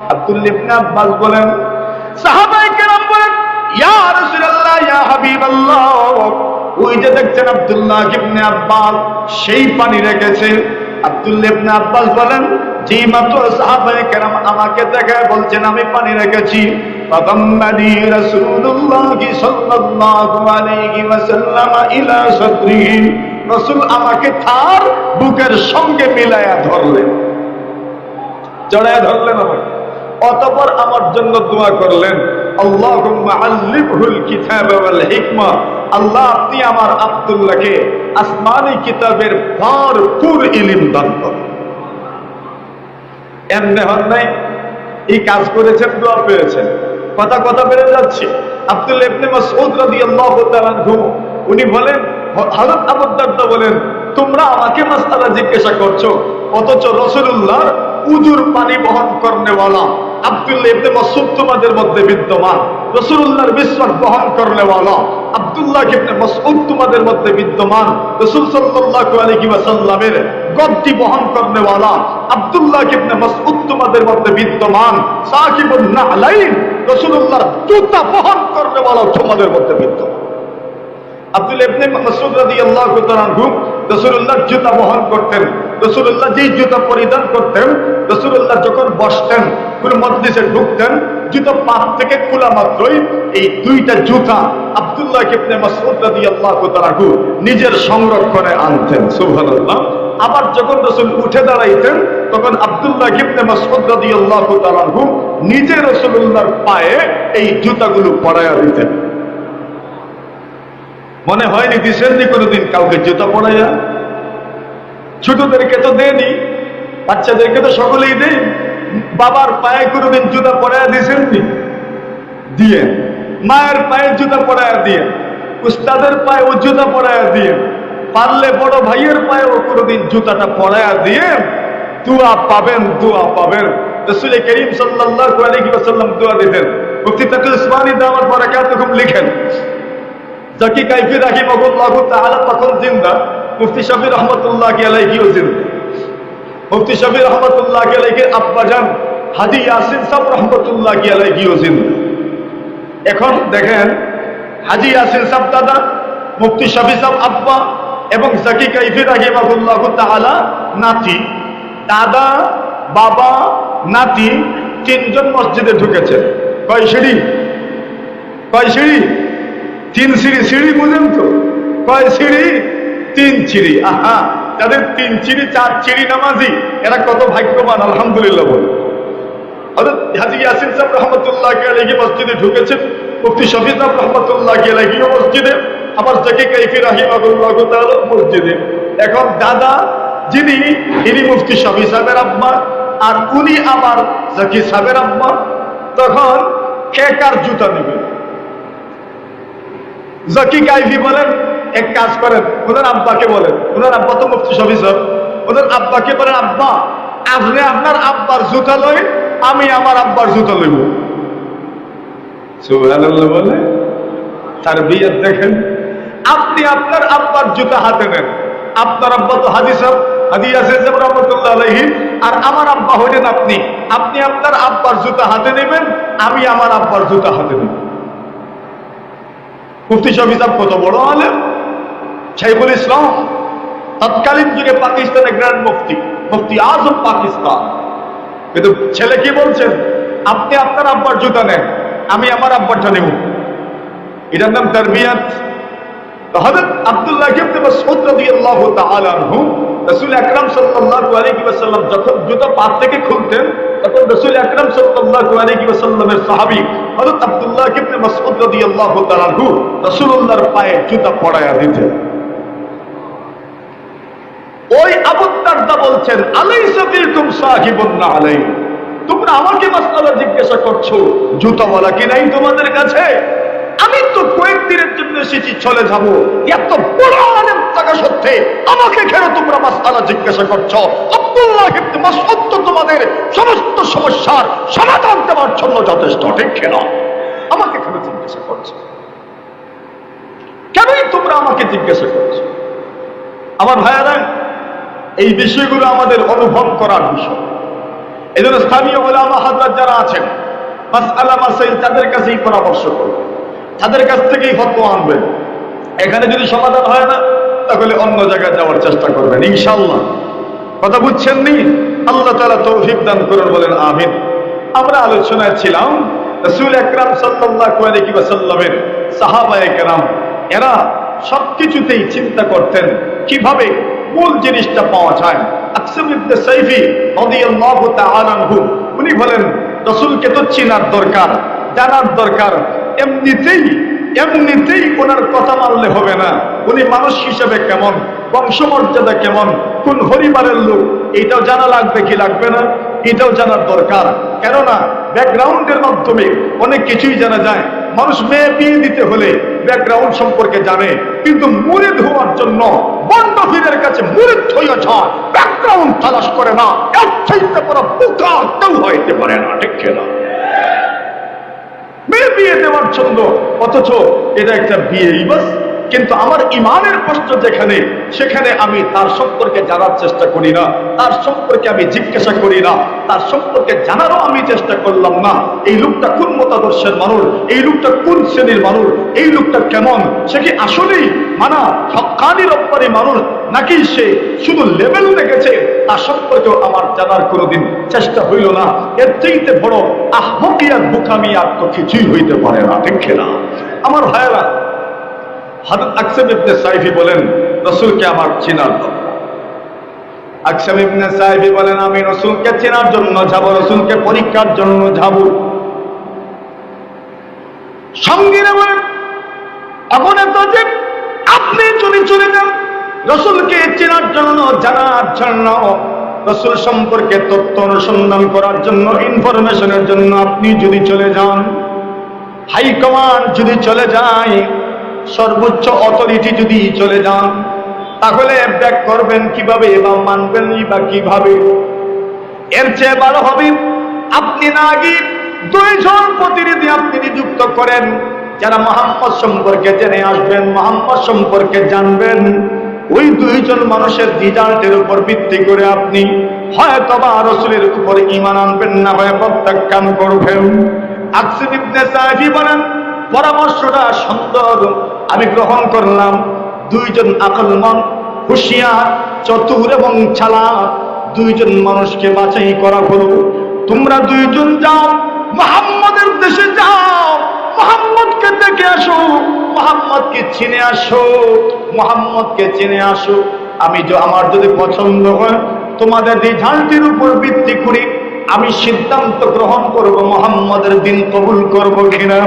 আব্দুল ইবনে আব্বাস বলেন সাহাবায়ে কেরাম বলেন ইয়া রাসূলুল্লাহ ইয়া হাবিবাল্লাহ ওই যে দেখছেন আব্দুল্লাহ ইবনে আব্বাস সেই পানি রেখেছে আব্দুল্লাহ ইবনে আব্বাস বলেন যেই মাত্র সাহাবায়ে কেরাম আমাকে দেখায় বলছেন আমি পানি রেখেছি فضمني رسول الله صلى الله عليه وسلم إلى صدره রসুল আমাকে তার বুকের সঙ্গে মিলায়া ধরলেন জড়ায় ধরলেন আমাকে অতপর আমার জন্য দোয়া করলেন আল্লাহ, আপনি আমার আব্দুল্লাহকে আসমানি কিতাবের ভরপুর ইলম দান এমনি হন নাই এই কাজ করেছেন, দোয়া পেয়েছেন। কথা কথা বেড়ে যাচ্ছে। আব্দুল ইবনে মাসউদ রাদিয়াল্লাহু তাআলা উনি বলেন, হযরত আবু বলেন, তোমরা আমাকে মাসআলা জিজ্ঞাসা করছ, অথচ রাসূলুল্লাহ উজুর পানি বহন করনেওয়ালা। আব্দুল্লাহ ইবনে মাসউদ তোমাদের মধ্যে বিদ্যমান। রাসূলুল্লাহর বিশ্বাস বহন করনেওয়ালা আব্দুল্লাহ ইবনে মাসউদ তোমাদের মধ্যে বিদ্যমান। রাসূল সাল্লাল্লাহু আলাইহি ওয়াসাল্লামের গদ্দি বহন করনেওয়ালা আব্দুল্লাহ ইবনে মাসউদ তোমাদের মধ্যে বিদ্যমান। সাকিবুন নালাইন রাসূলুল্লাহর জুতা বহন করনেওয়ালা তোমাদের মধ্যে বিদ্যমান। আব্দুল ইবনে মাসউদ রাদিয়াল্লাহু তাআলা আনহু রাসূলুল্লাহর জুতা বহন করতেন রাসূলুল্লাহ যেই জুতা পরিধান করতেন রাসূলুল্লাহ যখন বসতেন, কোন মজলিসে ঢুকতেন, জুতা পাত থেকে খোলা মাত্রই এই দুইটা জুতা আব্দুল্লাহ নিজের সংরক্ষণে আনতেন, সুবহানাল্লাহ। আবার যখন রাসূল উঠে দাঁড়াইতেন, তখন আব্দুল্লাহ ইবনে মাসউদ রাদিয়াল্লাহু তাআলা আনহু নিজে রাসূলুল্লাহর পায়ে এই জুতাগুলো পরায়া দিতেন। মনে হয়নি দিছেননি কোনোদিন কাউকে জুতা পড়াইয়া ছোটদেরকে তো দেয়নি, বাচ্চাদেরকে তো সকলেই দেয়। বাবার পায়ে কোনোদিন জুতা পড়াইয়া দিছেননি দিয়ে। মায়ের পায়ে জুতা পড়াইয়া দিয়ে। উস্তাদের পায়ে ও জুতা পড়াইয়া দিয়ে। পারলে বড় ভাইয়ের পায়ে ও কোনোদিন জুতাটা পড়াইয়া দিয়ে দুয়া পাবেন দুয়া পাবেন। রসুল করিম সাল্লাল্লাহু আলাইহি ওয়াসাল্লাম দোয়া দিতেন। মুফতি তাকুল উসমানী দামাত বারাকাতুহুম লিখেন জাকি কাইফি রাহিমাহুল্লাহ তাআলা তখন জিন্দা, মুফতি শফি রহমতুল্লাহ আলাইহিও জিন্দা। মুফতি শফি রহমতুল্লাহ আলাইহির আব্বাজান হাদি ইয়াসিন সাহেব রহমতুল্লাহ আলাইহিও জিন্দা। এখন দেখেন, হাজি ইয়াসিন সাহেব দাদা, মুফতি শফি সাহেব আব্বা এবং জাকি কাইফি রাহিমাহুল্লাহ তাআলা নাতি। দাদা, বাবা, নাতি তিনজন মসজিদে ঢুকেছে। কয় সিঁড়ি? কয় সিঁড়ি? তিন সিঁড়ি সিঁড়ি বুঝেন তো। কয় সিঁড়ি? তিন সিঁড়ি। আহা, যাদের তিন সিঁড়ি, চার সিঁড়ি নামাজি, এরা কত ভাগ্যবান, আলহামদুলিল্লাহ বল। আব্বা আর উনি আবার জাকি সাহেবের আব্বা তখন কে কার জুতা নেবেন জাকি কাইফি বলেন, এক কাজ করেন ওদের আব্বাকে বলেন ওদের আব্বা তো মুফতি সাহেব ওদের আব্বাকে বলেন, আব্বা আপনি আপনার আব্বার জুতা লই, আমি আমার আব্বার জুতা লইব। বলে, তার বিয়ে দেখেন, আপনি আপনার আব্বার জুতা হাতে নেন। আপনার আব্বা তো রহমতুল্লাহ আলাইহি, আর আমার আব্বা হলেন আপনি। আপনি আপনার আব্বার জুতা হাতে নেবেন, আমি আমার আব্বার জুতা হাতে নেব। মুফতি সাহেব কত বড় আলেম? শাইখুল ইসলাম, তৎকালীন যুগে পাকিস্তানের গ্র্যান্ড মুফতি মুফতি আজম পাকিস্তান। কিন্তু ছেলে কি বলছেন? আপনি আপনার আব্বার জুতা নেন, আমি আমার আব্বারটা নেব। এটার নাম তার মিয়াদ হজরত আব্দুল্লাহ ইবনে মাসউদ রাদিয়াল্লাহু তাআলা আনহু রাসূল আকরাম সাল্লাল্লাহু আলাইহি ওয়াসাল্লাম যখন জুতা পা থেকে খুলতেন, তখন রাসূল আকরাম আলাইহি ওয়াসাল্লামের সাহাবী ইবনে মাসউদ রাদিয়াল্লাহু রাসূলুল্লাহর পায়ে জুতা পরায়া দিতেন। ওই আবু দারদা বলছেন, আলাইসা ফিকুম সাহিবুন না তোমরা আমাকে জিজ্ঞাসা করছ, জুতাওয়ালা কি নাই তোমাদের কাছে? আমি তো কয়েকদিনের জন্য এসেছি, চলে যাব। এত বড় আলেম থাকা সত্ত্বে আমাকে কেন তোমরা মাসআলা জিজ্ঞাসা করছ, আব্দুল্লাহ ইবনে মাসউদ তো তোমাদের সমস্ত সমস্যার সমাধান দেওয়ার জন্য যথেষ্ট, ঠিক কেন আমাকে কেন জিজ্ঞাসা করছ? কেনই তোমরা আমাকে জিজ্ঞাসা করছ? আমার ভাইয়ারা, এই বিষয়গুলো আমাদের অনুভব করার বিষয়। জন্য স্থানীয় ওলামা হাজরাত যারা আছেন, মাসআলা মাসাইল তাদের কাছেই পরামর্শ করবেন তাদের কাছ থেকেই ফতোয়া আনবেন। এখানে যদি সমাধান হয় না তাহলে অন্য জায়গায় যাওয়ার চেষ্টা করবেন ইনশাল্লাহ কথা বুঝছেন নি? আল্লাহ তালা তৌফিক দান করুন, বলেন আমিন। আমরা আলোচনায় ছিলাম, রসুল একরাম ওয়াসাল্লামের সাহাবা একরাম এরা সবকিছুতেই চিন্তা করতেন কীভাবে মূল জিনিসটা পাওয়া যায়। উনি বলেন, রসুলকে তো চেনার দরকার, জানার দরকার। এমনিতেই এমনিতেই ওনার কথা মানলে হবে না। উনি মানুষ হিসেবে কেমন? বংশমর্যাদা কেমন? কোন পরিবারের লোক? এটাও জানা লাগবে কি লাগবে না? এটাও জানার দরকার। কেননা, ব্যাকগ্রাউন্ডের মাধ্যমে অনেক কিছুই জানা যায়। মানুষ মেয়ে বিয়ে দিতে হলে ব্যাকগ্রাউন্ড সম্পর্কে জানে। কিন্তু মুরিদ হওয়ার জন্য বন্ডফিরের কাছে মুরিদ হইয়া যায়। ব্যাকগ্রাউন্ড তালাশ করে না। এর চাইতে বড় বোকা কেউ হইতে পারে না, ঠিক না মেয়ে বিয়ে দেওয়ার জন্য অথচ এটা একটা বিয়েই বাস। কিন্তু আমার ইমানের প্রশ্ন যেখানে, সেখানে আমি তার সম্পর্কে জানার চেষ্টা করি না, তার সম্পর্কে আমি জিজ্ঞাসা করি না, তার সম্পর্কে জানারও আমি চেষ্টা করলাম না। এই লোকটা কোন মতাদর্শের মানুষ? এই লোকটা কোন শ্রেণির মানুষ? এই লোকটা কেমন? সে কি আসলেই মানা হকানি রব্বারি মানুষ, নাকি সে শুধু লেভেল রেখেছে তার সম্পর্কেও আমার জানার কোনোদিন চেষ্টা হইল না। এর চাইতে বড় আহমকিয়ার বুকামি আর তো কিছুই হইতে পারে না, ঠিক না আমার ভাইয়েরা হাজরত আকসাম ইবনে সাইফি বলেন, রসুলকে আমার চেনার আকসাম ইবনে সাইফি বলেন, আমি রসুলকে চেনার জন্য যাব, রসুলকে পরীক্ষার জন্য যাব। যে আপনি চলে চলে যান, রসুলকে চেনার জন্য, জানার জন্য, রসুল সম্পর্কে তথ্য অনুসন্ধান করার জন্য ইনফরমেশনের জন্য আপনি যদি চলে যান হাইকমান্ড যদি চলে যায় সর্বোচ্চ অথরিটি যদি চলে যান, তাহলে ব্যাক করবেন কীভাবে বা মানবেন বা কীভাবে? এর চেয়ে ভালো হবে, আপনি না আগে দুইজন প্রতিনিধি আপনি নিযুক্ত করেন, যারা মোহাম্মদ সম্পর্কে জেনে আসবেন, মোহাম্মদ সম্পর্কে জানবেন। ওই দুইজন মানুষের রিজাল্টের উপর ভিত্তি করে আপনি হয়তো বা রসুলের উপর ইমান আনবেন না, হয় প্রত্যাখ্যান করবেন। আকসিদ ইবনে বলেন পরামর্শটা সুন্দর আমি গ্রহণ করলাম। দুইজন আকলমন হুঁশিয়ার, চতুর এবং ছালা দুইজন মানুষকে বাছাই করা হলো। তোমরা দুইজন যাও, মোহাম্মদের দেশে যাও। মোহাম্মদকে দেখে আসো, মোহাম্মদকে চিনে আসো, মোহাম্মদকে চিনে আসো। আমি আমার যদি পছন্দ হয়, তোমাদের রিজাল্টের উপর ভিত্তি করি, আমি সিদ্ধান্ত গ্রহণ করব, মোহাম্মদের দিন কবুল করব কিনা।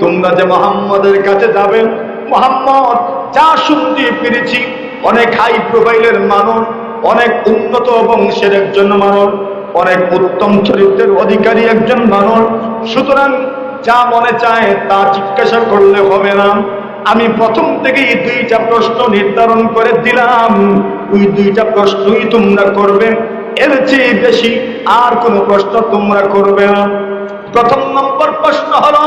তোমরা যে মোহাম্মদের কাছে যাবে, মোহাম্মদ, যা শুনতে পেরেছি, অনেক হাই প্রোফাইলের মানুষ, অনেক উন্নত বংশের একজন মানুষ, অনেক উত্তম চরিত্রের অধিকারী একজন মানুষ। সুতরাং যা মনে চায় তা জিজ্ঞাসা করলে হবে না। আমি প্রথম থেকেই দুইটা প্রশ্ন নির্ধারণ করে দিলাম। ওই দুইটা প্রশ্নই তোমরা করবে। এর চেয়ে বেশি আর কোনো প্রশ্ন তোমরা করবে না। প্রথম নম্বর প্রশ্ন হলো,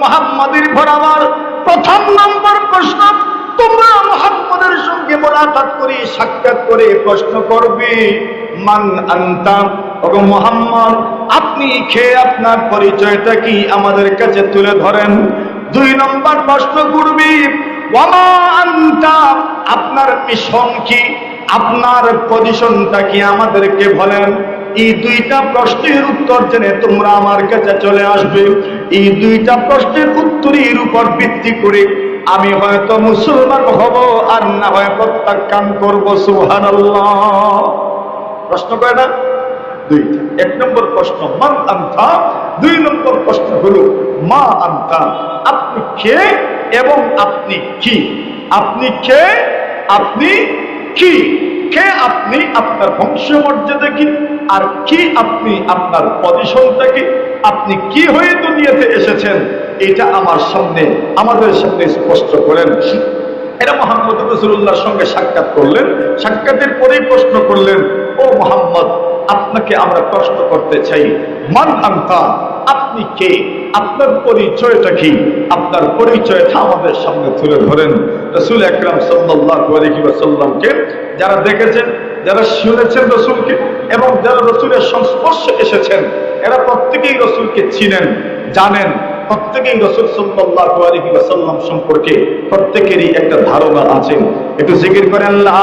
মোহাম্মদের বরাবর প্রথম নম্বর প্রশ্ন, তোমরা মোহাম্মদের সঙ্গে মোলাকাত করে সাক্ষাৎ করে প্রশ্ন করবে, মান আনতাম ওগো মোহাম্মদ, আপনি খেয়ে আপনার পরিচয়টা কি আমাদের কাছে তুলে ধরেন। দুই নম্বর প্রশ্ন করবি আপনার মিশন কি? আপনার পজিশনটা কি আমাদেরকে বলেন। এই দুইটা প্রশ্নের উত্তর জেনে তোমরা আমার কাছে চলে আসবে। এই দুইটা প্রশ্নের উত্তরের উপর ভিত্তি করে আমি হয়তো মুসলমান হব আর না হয় প্রত্যাখ্যান করব সুহান প্রশ্ন না? দুইটা। এক নম্বর প্রশ্ন, মান আন্তা? দুই নম্বর প্রশ্ন হলো, মা আন্তা? আপনি কে এবং আপনি কি? আপনি কে? আপনি কি? কে আপনি আপনার বংশ মর্যাদা কি? আর কি আপনি আপনার পজিশনটা কি? আপনি কি হয়ে দুনিয়াতে এসেছেন? এটা আমার সামনে, আমাদের সামনে স্পষ্ট করেন। এরা মোহাম্মদ রসুল্লাহর সঙ্গে সাক্ষাৎ করলেন। সাক্ষাতের পরেই প্রশ্ন করলেন, ও মোহাম্মদ আপনাকে আমরা প্রশ্ন করতে চাই। মান আন্তা আপনি কে? আপনার পরিচয়টা কি? আপনার পরিচয়টা আমাদের সামনে তুলে ধরেন। রসুল একরাম সাল্লাহ সাল্লামকে যারা দেখেছেন, যারা শুনেছেন রসুলকে, এবং যারা রসুলের সংস্পর্শে এসেছেন, এরা প্রত্যেকেই রসুলকে চিনেন, জানেন। প্রত্যেকেই রসুল সাল্লাল্লাহু আলাইহি ওয়াসাল্লাম সম্পর্কে প্রত্যেকেরই একটা ধারণা আছে। একটু জিকির করেন, লা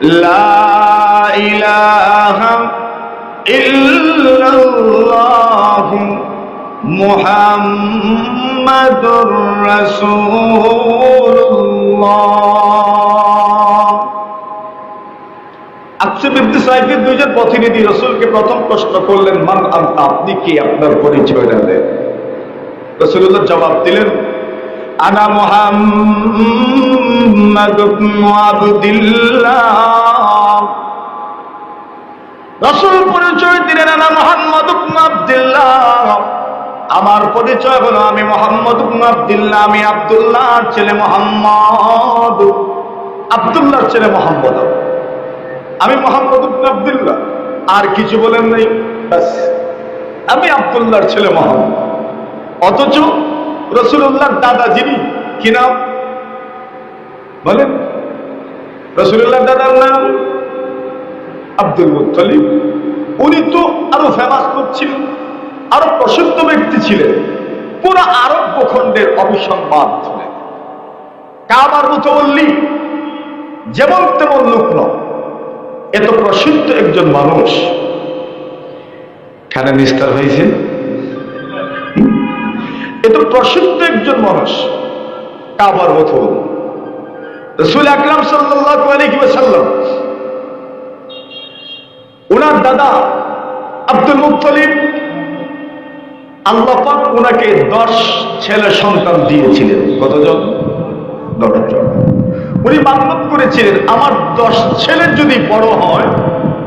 لا إله إلا الله محمد رسول الله আকসিম ইবনে সাইফের দুইজন প্রতিনিধি রসুলকে প্রথম প্রশ্ন করলেন মান আনতা আপনি কি আপনার পরিচয় দেন রসুল্লাহ জবাব দিলেন আনা মুহাম্মাদ আবদুল্লাহ। রসুল পরিচয় দিলেন আনা মুহাম্মদ আবদুল্লাহ। আমার পরিচয় হলো আমি মোহাম্মদ আবদুল্লাহ, আমি আব্দুল্লাহর ছেলে মোহাম্মদ। আব্দুল্লাহর ছেলে মোহাম্মদ। আমি মোহাম্মদ আব্দুল্লাহ। আর কিছু বলেন নাই? ব্যাস। আমি আব্দুল্লাহর ছেলে মোহাম্মদ। অথচ রসুল্লাহর দাদা যিনি, কি নাম? বলেন। রসুল্লাহর দাদার নাম আব্দুল মুত্তালিব। উনি তো আরও ফেমাস করছিলেন আরও প্রসিদ্ধ ব্যক্তি ছিলেন, পুরো আরব ভূখণ্ডের অভিসংবাদ ছিলেন। কাবার মুতবল্লি যেমন তেমন লোক নয় এত প্রসিদ্ধ একজন মানুষ। খানে নিস্তার হয়েছে? এত প্রসিদ্ধ একজন মানুষ, কাবার মতো রসুল আকরাম আলাইহি ওনার দাদা আব্দুল মুত্তালিব, আল্লাহ পাক ওনাকে দশ ছেলে সন্তান দিয়েছিলেন। কতজন? দশজন। উনি মান্যত করেছিলেন, আমার দশ ছেলে যদি বড় হয়,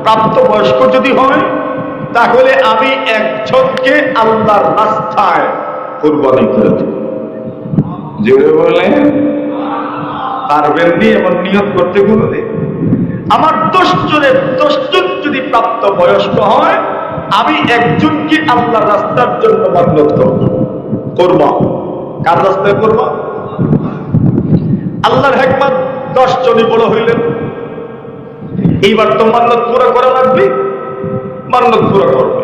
প্রাপ্তবয়স্ক যদি হয়, তাহলে আমি একজনকে আল্লাহর রাস্তায় কোরবানি করে দেব। জোরে বলে পারবেন নি এমন নিয়ত করতে বললে আমার দশ জনের দশজন যদি প্রাপ্ত বয়স্ক হয়, আমি একজনকে আল্লাহর রাস্তার জন্য করব। করবা। কার রাস্তায় করবা? আল্লাহর হেকমত, দশ জনই বড় হইলেন। এইবার তো মান্নত পুরো করা লাগবে। মান্নত পুরো করবে।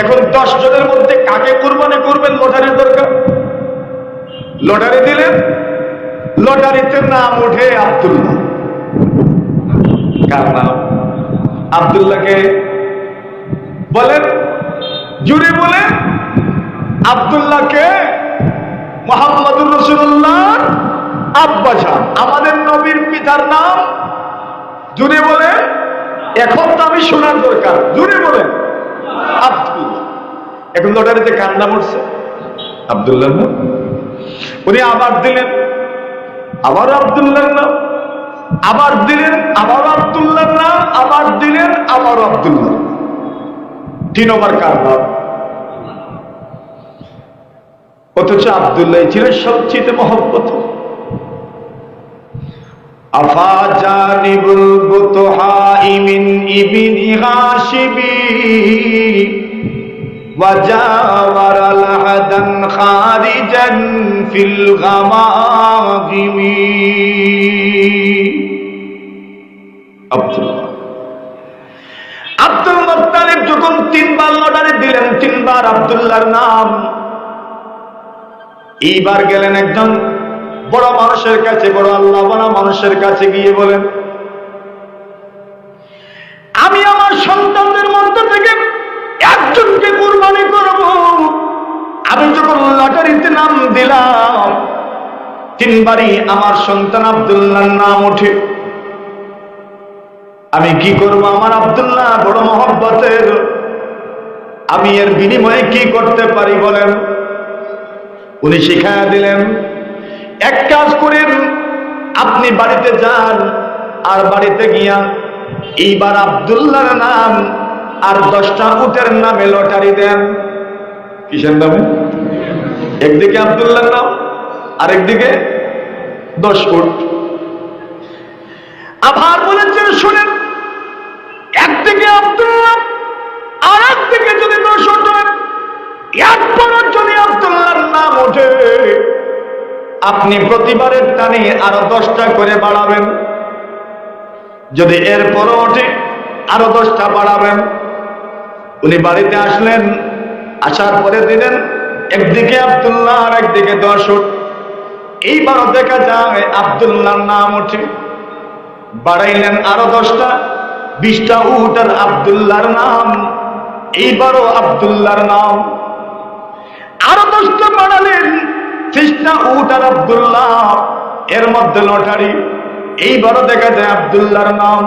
এখন দশ জনের মধ্যে কাকে কোরবানি করবেন লটারির দরকার? লটারি দিলেন? লটারিতে নাম ওঠে আব্দুল্লাহ। কার নাম? আব্দুল্লাহকে বলেন, জুড়ে বলেন, আবদুল্লাহকে মোহাম্মদুর রসুল্লাহ আব্বাসান আমাদের নবীর পিতার নাম জুড়ে বলে এখন তো আমি শোনার দরকার। জুড়ে বলেন, আব্দুল্লাহ। এখন লটারিতে কার নাম উঠছে? আব্দুল্লাহ উনি আবার দিলেন আবার আব্দুল্লাহর নাম, আবার দিলেন আবার আব্দুল্লাহর নাম, আবার দিলেন আবার আব্দুল্লাহ তিন নম্বর কার নাম অথচ আবদুল্লাহ ছিলেন সবচেয়ে মহব্বত। আফা জানিবুল বুতহাই মিন ইবনি হাশিবি وجاور العدن خارجا في الغماغم আব্দুল্লাহ আব্দুল মোত্তালিব যখন তিনবার লটারি দিলেন তিনবার আব্দুল্লাহর নাম এইবার গেলেন একজন বড় মানুষের কাছে বড় আল্লাহ বড় মানুষের কাছে গিয়ে বলেন আমি আমার সন্তানদের মধ্যে থেকে একজনকে কুরবানি করব। আমি যখন লটারিতে নাম দিলাম, তিনবারই আমার সন্তান আব্দুল্লাহর নাম ওঠে। আমি কি করব? আমার আব্দুল্লাহ বড় মহব্বতের। আমি এর বিনিময়ে কি করতে পারি বলেন? উনি শিখায় দিলেন, এক কাজ করেন, আপনি বাড়িতে যান, আর বাড়িতে গিয়া এইবার আব্দুল্লাহর নাম আর দশটা উটের নামে লটারি দেন। কিসের নামে? একদিকে আব্দুল্লাহর নাম, আরেকদিকে দশ উট। আবার বলেছেন, শুনেন, একদিকে আব্দুল্লাহ আর একদিকে যদি দশ ওঠে একবারও যদি আব্দুল্লাহর নাম ওঠে, আপনি প্রতিবারের টানে আরও দশটা করে বাড়াবেন। যদি এরপরও ওঠে, আরও দশটা বাড়াবেন। উনি বাড়িতে আসলেন, আসার পরে দিলেন, একদিকে আব্দুল্লাহ আর একদিকে দশ উঠ এইবারও দেখা যায় আব্দুল্লাহর নাম ওঠে। বাড়াইলেন আরও দশটা, বিশটা উট আর আবদুল্লাহর নাম। এইবারও আবদুল্লাহর নাম। আরও দশটা বাড়ালেন, ত্রিশটা উট আর আবদুল্লাহ। এর মধ্যে লটারি। এইবারও দেখা যায় আবদুল্লাহর নাম।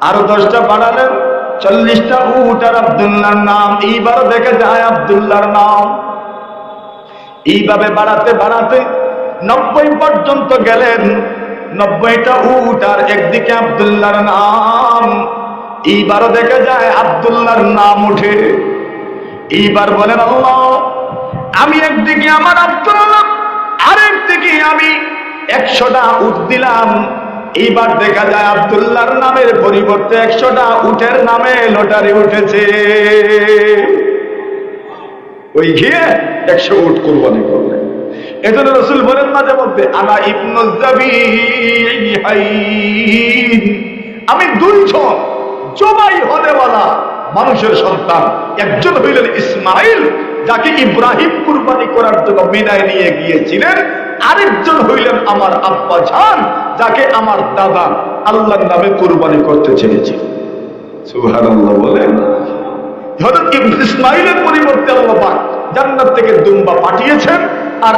আরও দশটা বাড়ালেন চল্লিশটা উট আর আবদুল্লাহর নাম। এইবার দেখে যায় আবদুল্লাহর নাম। এইভাবে বাড়াতে বাড়াতে নব্বই পর্যন্ত গেলেন। নব্বইটা উট আর একদিকে আবদুল্লাহর নাম। এইবারও দেখে যায় আবদুল্লাহর নাম উঠে এইবার বলেন, আল্লাহ, আমি একদিকে আমার আব্দুল্লাহ আরেকদিকে আমি একশোটা উঠ দিলাম। এইবার দেখা যায় আব্দুল্লাহর নামের পরিবর্তে একশোটা উঠের নামে লটারি উঠেছে। ওই গিয়ে একশো উঠ কোরবানি করলেন এজন্য রসুল বলেন মাঝে মধ্যে আনা ইবনুজাবিহাইন আমি দুইজন জবাই হলেওয়ালা মানুষের সন্তান। একজন হইলেন ইসমাইল যাকে ইব্রাহিম কুরবানি করার জন্য মিনায় নিয়ে গিয়েছিলেন, আরেকজন হইলেন আমার আব্বা জান, যাকে আমার দাদা আল্লাহর নামে কুরবানি করতে চেয়েছিল পরিবর্তে আল্লাহ আর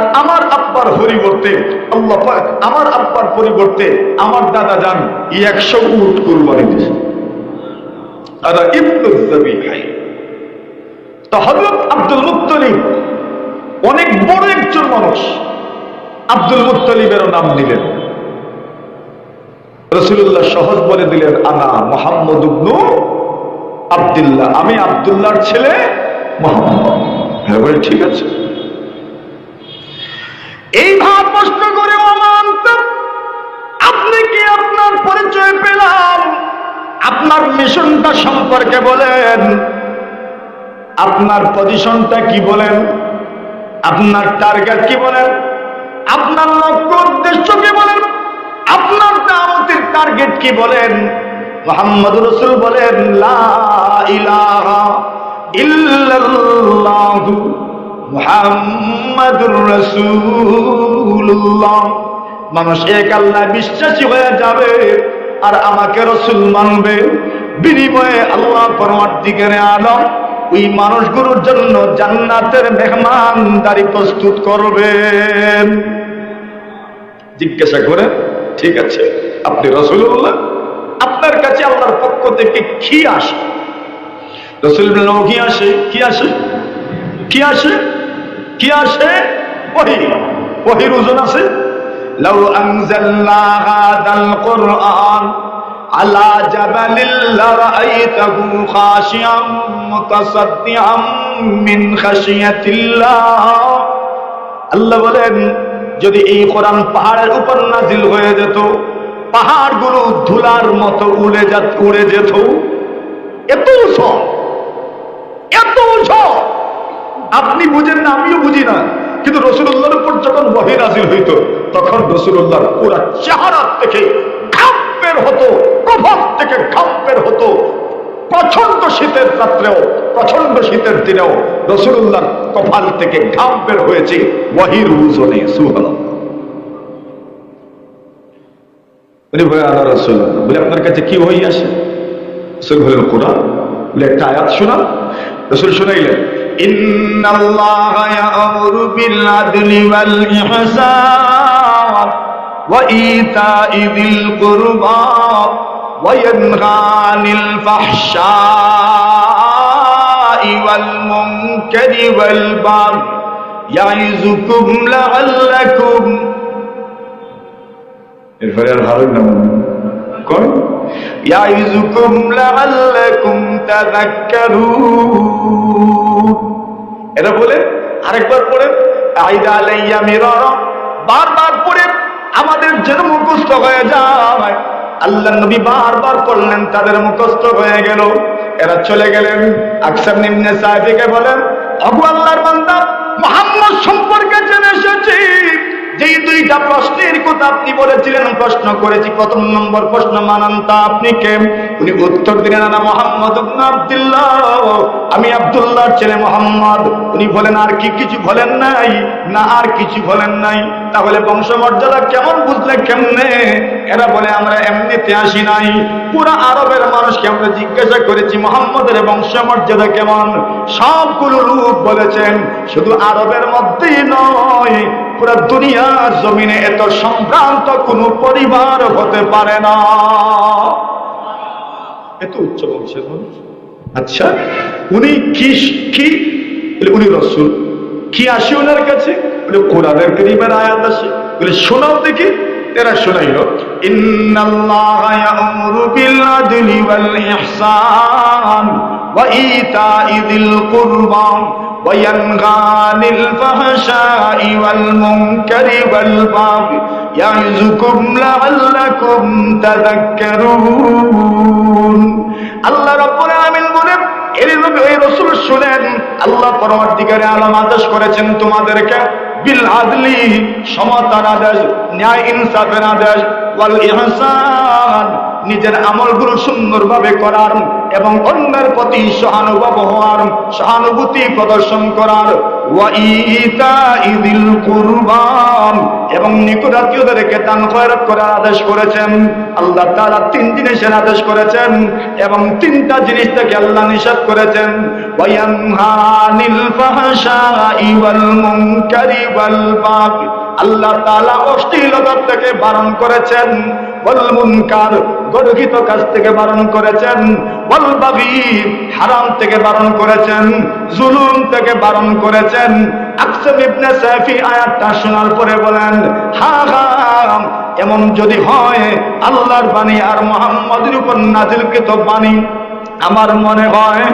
আমার আব্বার পরিবর্তে আমার দাদা যান একশো উট কুরবানি তো হযরত আব্দুল মুত্তালিব অনেক বড় একজন মানুষ। আব্দুল মুত্তালিবেরও নাম দিলেন রসুল্লাহ সহজ বলে দিলেন, আনা মোহাম্মদ ইবনু আব্দুল্লাহ। আমি আব্দুল্লাহর ছেলে মোহাম্মদ। হ্যাঁ ভাই, ঠিক আছে। এই ভাব প্রশ্ন করে মানতাম আপনি কি আপনার পরিচয় পেলাম? আপনার মিশনটা সম্পর্কে বলেন। আপনার পজিশনটা কি বলেন? আপনার টার্গেট কি বলেন? আপনার লক্ষ্য উদ্দেশ্য কি বলেন? আপনার দাওয়াতের টার্গেট কি বলেন? মোহাম্মদ রসুল বলেন মানুষ এক আল্লাহ বিশ্বাসী হয়ে যাবে আর আমাকে রসুল মানবে। বিনিময়ে আল্লাহ পরমার্থিকের আলম। ওই মানুষগুলোর জন্য জান্নাতের মেহমানদারি প্রস্তুত করবেন জিজ্ঞাসা করে, ঠিক আছে, আপনি রসুল বললেন আপনার কাছে আল্লাহর পক্ষ থেকে কি আসে? রসুল কি আসে? কি আসে? কি আসে? কি আসে? ওহি, ওহির ওজন আছে? লাউ আনজাল্লা হাদাল কুরআন। على جبل لرأيته خاشعا متصدعا من خشية الله আল্লাহ বলেন যদি এই কোরআন পাহাড়ের উপর নাজিল হয়ে যেত পাহাড়গুলো ধুলার মতো উড়ে যা উড়ে যেত এত উৎসব এত উৎসব আপনি বুঝেন না আমিও বুঝি না কিন্তু রসুল্লাহর উপর যখন বহি নাজিল হইত তখন রসুল্লাহর পুরা চেহারা থেকে ঘাম কাম্পের হতো প্রভাব থেকে কাম্পের হতো। প্রচণ্ড শীতের রাত্রেও প্রচণ্ড শীতের দিনেও রসুল্লাহ কপাল থেকে ঘাম বের হয়েছে ওয়াহির উজনে সুহাল উনি বলে আল্লাহ রসুল বলে, আপনার কাছে কি হই আসে? রসুল বলেন কোরআন। বলে, একটা আয়াত শোনা রসুল শুনাইলেন, ইন্নাল্লাহ ইয়ামুরু বিল আদলি ওয়াল ইহসান। وإيتاء ذي القربى وينهى عن الفحشاء والمنكر والبغي يعظكم لعلكم এরপরে আর ভালো না কোন ইয়াইজুকুম লাআল্লাকুম তাযাক্কারুন এটা বলে আরেকবার পড়ে আইদা আলাইয়া মিরারা বারবার পড়ে আমাদের যেন মুখস্থ হয়ে যায়। আল্লাহ নবী বারবার করলেন, তাদের মুখস্থ হয়ে গেল। এরা চলে গেলেন। আকসার নিম্নে সাহেবকে বলেন, আবু আল্লাহর বান্দা, মোহাম্মদ সম্পর্কে জেনে এসেছি যেই দুইটা প্রশ্নের কথা আপনি বলেছিলেন, প্রশ্ন করেছি। কত নম্বর প্রশ্ন মানান তা আপনি কে? উনি উত্তর দিলেন না মোহাম্মদ আব্দুল্লাহ। আমি ছেলে মোহাম্মদ। উনি বলেন, আর কি কিছু বলেন নাই? না, আর কিছু বলেন নাই। তাহলে বংশমর্যাদা কেমন বুঝলে কেমনে? এরা বলে, আমরা এমনিতে আসি নাই। পুরা আরবের মানুষকে আমরা জিজ্ঞাসা করেছি, মোহাম্মদের বংশমর্যাদা কেমন? সবগুলো রূপ বলেছেন, শুধু আরবের মধ্যেই নয় পুরা দুনিয়ার জমিনে এত সম্ভ্রান্ত কোনো পরিবার হতে পারে না। এত উচ্চ বংশের মানুষ। আচ্ছা উনি কি উনি রসুল। কি আসে ওনার কাছে? কোরআনের করিমের আয়াত আসে। বলে শোনাও দেখি, এরা শোনাইল, ইন্নাল্লাহ ফাহশাই ওয়াল মুনকারি ওয়াল বাগি ইয়াইযুকুম লাআল্লাকুম তাযাক্কারুন আল্লাহ রাব্বুল আলামিন বলেন এর নবী ওই রাসূল শুনেন, আল্লাহ পরবর্তীকারে আলম আদেশ করেছেন তোমাদেরকে, বিল আদলি, সমতার আদেশ, ন্যায় ইনসাফের আদেশ, ওয়াল ইহসান নিজের আমলগুলো সুন্দরভাবে করার এবং অন্যের প্রতি সহানুভব হওয়ার, সহানুভূতি প্রদর্শন করার। এবং নিকটাত্মীয়দেরকে দান খয়রাত করার আদেশ করেছেন। আল্লাহ তাআলা তিন জিনিসের আদেশ করেছেন এবং তিনটা জিনিস থেকে আল্লাহ নিষেধ করেছেন। ওয়ায়ানহানিল ফাহশাই ওয়াল মুনকারি ওয়াল বাগি আল্লাহ তাআলা অশ্লীলতার থেকে বারণ করেছেন, ওয়াল মুনকার গর্হিত কাজ থেকে বারণ করেছেন বাগি হারাম থেকে বারণ করেছেন, জুলুম থেকে বারণ করেছেন। আয়াতটা শোনার পরে বলেন, হা হা, এমন যদি হয়, আল্লাহর বাণী আর মুহাম্মাদের উপর নাজিলকৃত বাণী। আমার মনে হয়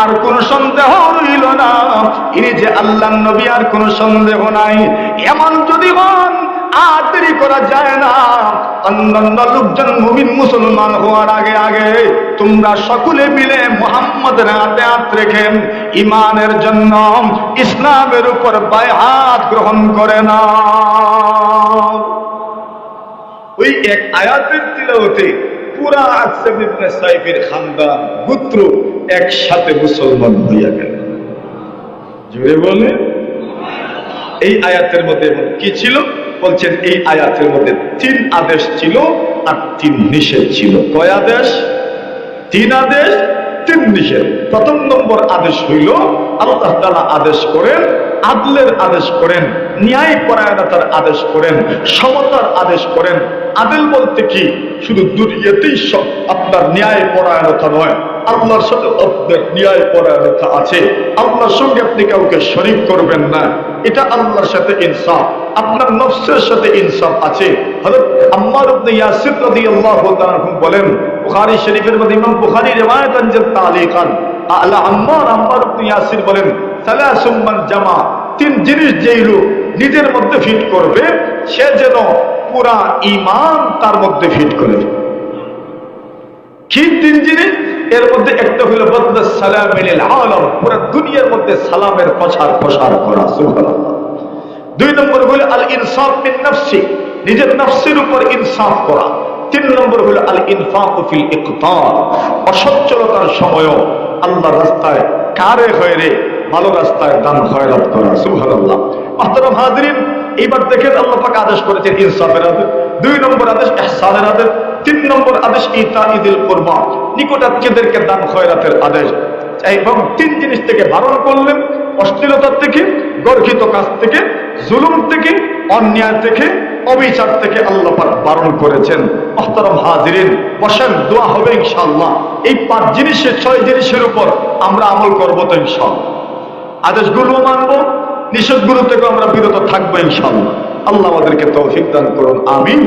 আর কোন সন্দেহ হইল না। ইনি যে আল্লাহ নবী, আর কোন সন্দেহ নাই। এমন যদি হন আর করা যায় না। অন্যান্য লোকজন মুমিন মুসলমান হওয়ার আগে আগে তোমরা সকলে মিলে মোহাম্মদের হাতে হাত রেখে ইমানের জন্য ইসলামের উপর বায়াত গ্রহণ করে না ওই এক আয়াতের তিলাওতে পুরা আকসাব ইবনে সাইফের খানদান গোত্র একসাথে মুসলমান হইয়া গেল। জোরে বলে এই আয়াতের মধ্যে কি ছিল? বলছেন, এই আয়াতের মধ্যে তিন আদেশ ছিল আর তিন নিষেধ ছিল। কয় আদেশ? তিন আদেশ, তিন নিষেধ। প্রথম নম্বর আদেশ হইল, আল্লাহ তাআলা আদেশ করেন আদলের আদেশ করেন ন্যায় পরায়ণতার আদেশ করেন, সমতার আদেশ করেন। আদেল বলতে কি? শুধু দুনিয়াতেই সব আপনার ন্যায় পরায়ণতা নয় আল্লাহর সাথে আপনার ন্যায় পরায়ণতা আছে। আল্লাহর সঙ্গে আপনি কাউকে শরিক করবেন না। এটা আল্লাহর সাথে ইনসাফ, আপনার নফসের সাথে ইনসাফ আছে। হযরত বলেন, বুখারী শরীফের মধ্যে বুখারী রিওয়ায়াত আনজেন তালিকান নিজের মধ্যে ফিট করবে, সে যেন পুরা ঈমান তার মধ্যে ফিট করে কি তিন জিনিস? এর মধ্যে একটা বদল আলম, পুরো দুনিয়ার মধ্যে সালামের প্রসার প্রসার করা দুই নম্বর হলো আল ইনসাফ নিজের নফসের উপর ইনসাফ করা। তিন নম্বর হলো আল ইনফাক ফিল ইকতার, অসচ্ছলতার সময়ও আল্লাহ রাস্তায়, কারে হয়ে রে ভালো রাস্তায় দান খয়রাত করা, সুবহানাল্লাহ। মাহতারাম হাজিরিন, এইবার দেখেন আল্লাহ পাক আদেশ করেছেন ইনসাফের আদেশ। দুই নম্বর আদেশ ইহসানের আদেশ, তিন নম্বর আদেশ ইতা ইদিল কুরবা। নিকটাত্মীয়দেরকে দান খয়রাতের আদেশ। এবং তিন জিনিস থেকে বারণ করলেন, অশ্লীলতার থেকে, গর্হিত কাজ থেকে, জুলুম থেকে, অন্যায় থেকে, অবিচার থেকে আল্লাহ বারণ করেছেন। হাজিরিন, বসেন, দোয়া হবে ইনশাআল্লাহ। এই পাঁচ জিনিসের ছয় জিনিসের উপর আমরা আমল করব তো আদেশগুলো মানবো, নিষেধগুলো থেকে আমরা বিরত থাকব ইনশাআল্লাহ। আল্লাহ আমাদেরকে তৌফিক দান করুন, আমিন।